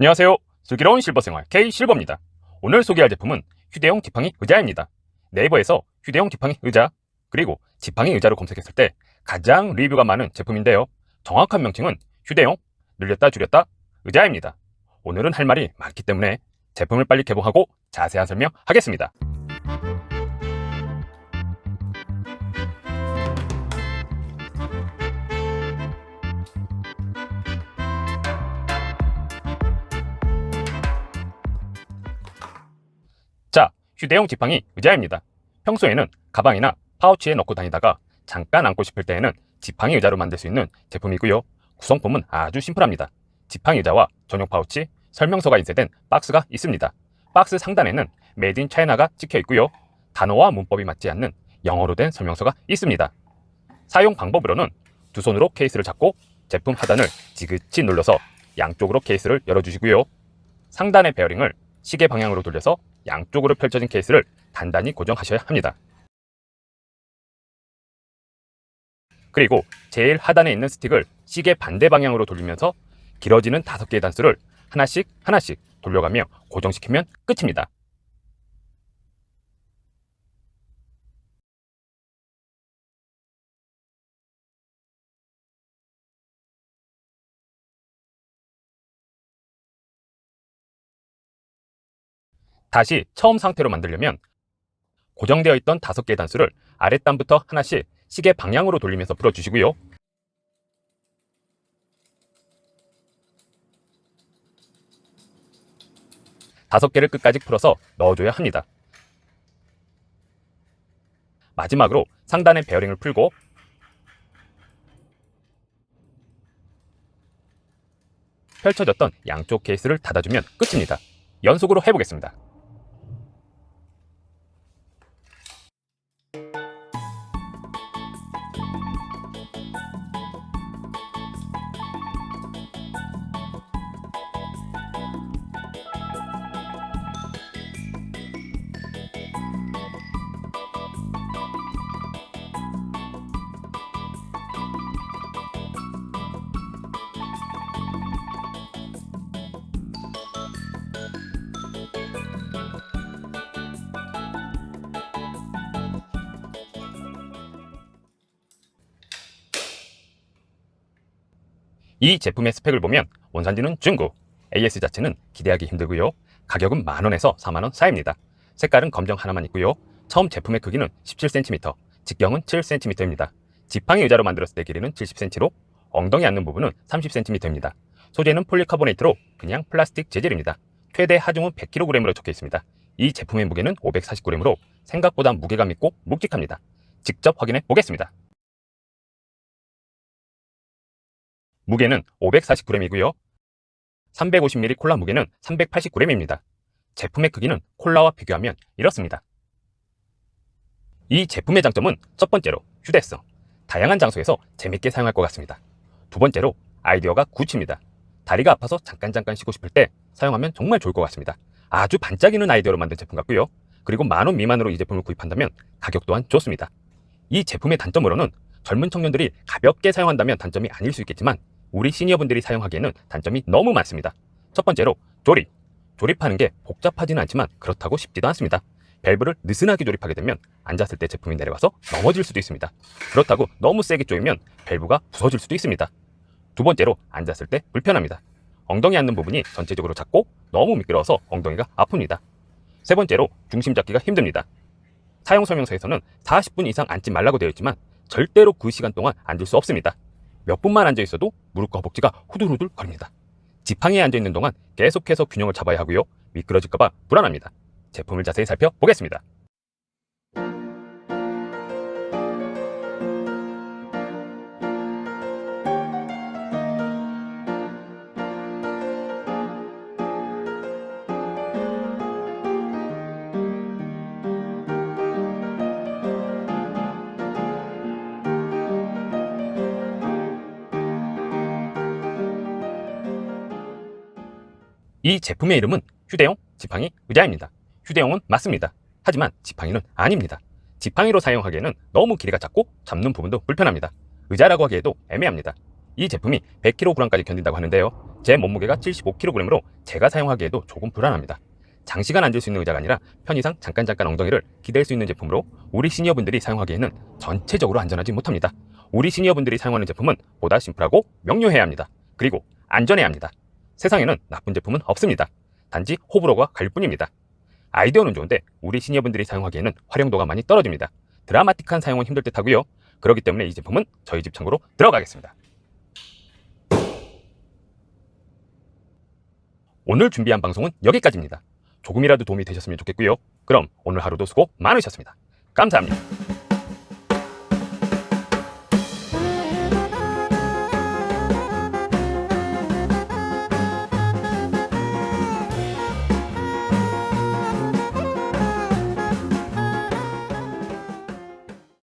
안녕하세요. 슬기로운 실버생활 K실버입니다. 오늘 소개할 제품은 휴대용 지팡이 의자입니다. 네이버에서 휴대용 지팡이 의자, 그리고 지팡이 의자로 검색했을 때 가장 리뷰가 많은 제품인데요. 정확한 명칭은 휴대용, 늘렸다 줄였다 의자입니다. 오늘은 할 말이 많기 때문에 제품을 빨리 개봉하고 자세한 설명하겠습니다. 휴대용 지팡이 의자입니다. 평소에는 가방이나 파우치에 넣고 다니다가 잠깐 앉고 싶을 때에는 지팡이 의자로 만들 수 있는 제품이고요. 구성품은 아주 심플합니다. 지팡이 의자와 전용 파우치, 설명서가 인쇄된 박스가 있습니다. 박스 상단에는 인 차이나가 찍혀 있고요. 단어와 문법이 맞지 않는 영어로 된 설명서가 있습니다. 사용 방법으로는 두 손으로 케이스를 잡고 제품 하단을 지그치 눌러서 양쪽으로 케이스를 열어주시고요. 상단의 베어링을 시계 방향으로 돌려서 양쪽으로 펼쳐진 케이스를 단단히 고정하셔야 합니다. 그리고 제일 하단에 있는 스틱을 시계 반대 방향으로 돌리면서 길어지는 다섯 개의 단수를 하나씩 하나씩 돌려가며 고정시키면 끝입니다. 다시 처음 상태로 만들려면 고정되어 있던 다섯 개의 단수를 아랫단부터 하나씩 시계 방향으로 돌리면서 풀어주시고요. 다섯 개를 끝까지 풀어서 넣어줘야 합니다. 마지막으로 상단의 베어링을 풀고 펼쳐졌던 양쪽 케이스를 닫아주면 끝입니다. 연속으로 해보겠습니다. 이 제품의 스펙을 보면 원산지는 중국, AS 자체는 기대하기 힘들고요. 가격은 만원에서 4만원 사이입니다. 색깔은 검정 하나만 있고요. 처음 제품의 크기는 17cm, 직경은 7cm입니다. 지팡이 의자로 만들었을 때 길이는 70cm로 엉덩이 앉는 부분은 30cm입니다. 소재는 폴리카보네이트로 그냥 플라스틱 재질입니다. 최대 하중은 100kg으로 적혀 있습니다. 이 제품의 무게는 549g으로 생각보다 무게감 있고 묵직합니다. 직접 확인해 보겠습니다. 무게는 549g이고요. 350ml 콜라 무게는 389g입니다. 제품의 크기는 콜라와 비교하면 이렇습니다. 이 제품의 장점은 첫 번째로 휴대성. 다양한 장소에서 재밌게 사용할 것 같습니다. 두 번째로 아이디어가 굳힙니다. 다리가 아파서 잠깐 잠깐 쉬고 싶을 때 사용하면 정말 좋을 것 같습니다. 아주 반짝이는 아이디어로 만든 제품 같고요. 그리고 만 원 미만으로 이 제품을 구입한다면 가격 또한 좋습니다. 이 제품의 단점으로는 젊은 청년들이 가볍게 사용한다면 단점이 아닐 수 있겠지만 우리 시니어분들이 사용하기에는 단점이 너무 많습니다. 첫 번째로 조립. 조립하는 게 복잡하지는 않지만 그렇다고 쉽지도 않습니다. 밸브를 느슨하게 조립하게 되면 앉았을 때 제품이 내려가서 넘어질 수도 있습니다. 그렇다고 너무 세게 조이면 밸브가 부서질 수도 있습니다. 두 번째로 앉았을 때 불편합니다. 엉덩이 앉는 부분이 전체적으로 작고 너무 미끄러워서 엉덩이가 아픕니다. 세 번째로 중심 잡기가 힘듭니다. 사용 설명서에서는 40분 이상 앉지 말라고 되어 있지만 절대로 그 시간 동안 앉을 수 없습니다. 몇 분만 앉아 있어도 무릎과 허벅지가 후들후들 거립니다. 지팡이에 앉아 있는 동안 계속해서 균형을 잡아야 하고요. 미끄러질까봐 불안합니다. 제품을 자세히 살펴보겠습니다. 이 제품의 이름은 휴대용 지팡이 의자입니다. 휴대용은 맞습니다. 하지만 지팡이는 아닙니다. 지팡이로 사용하기에는 너무 길이가 작고 잡는 부분도 불편합니다. 의자라고 하기에도 애매합니다. 이 제품이 100kg까지 견딘다고 하는데요. 제 몸무게가 75kg으로 제가 사용하기에도 조금 불안합니다. 장시간 앉을 수 있는 의자가 아니라 편의상 잠깐 잠깐 엉덩이를 기댈 수 있는 제품으로 우리 시니어분들이 사용하기에는 전체적으로 안전하지 못합니다. 우리 시니어분들이 사용하는 제품은 보다 심플하고 명료해야 합니다. 그리고 안전해야 합니다. 세상에는 나쁜 제품은 없습니다. 단지 호불호가 갈 뿐입니다. 아이디어는 좋은데 우리 시니어분들이 사용하기에는 활용도가 많이 떨어집니다. 드라마틱한 사용은 힘들 듯 하고요. 그렇기 때문에 이 제품은 저희 집 창고로 들어가겠습니다. 오늘 준비한 방송은 여기까지입니다. 조금이라도 도움이 되셨으면 좋겠고요. 그럼 오늘 하루도 수고 많으셨습니다. 감사합니다.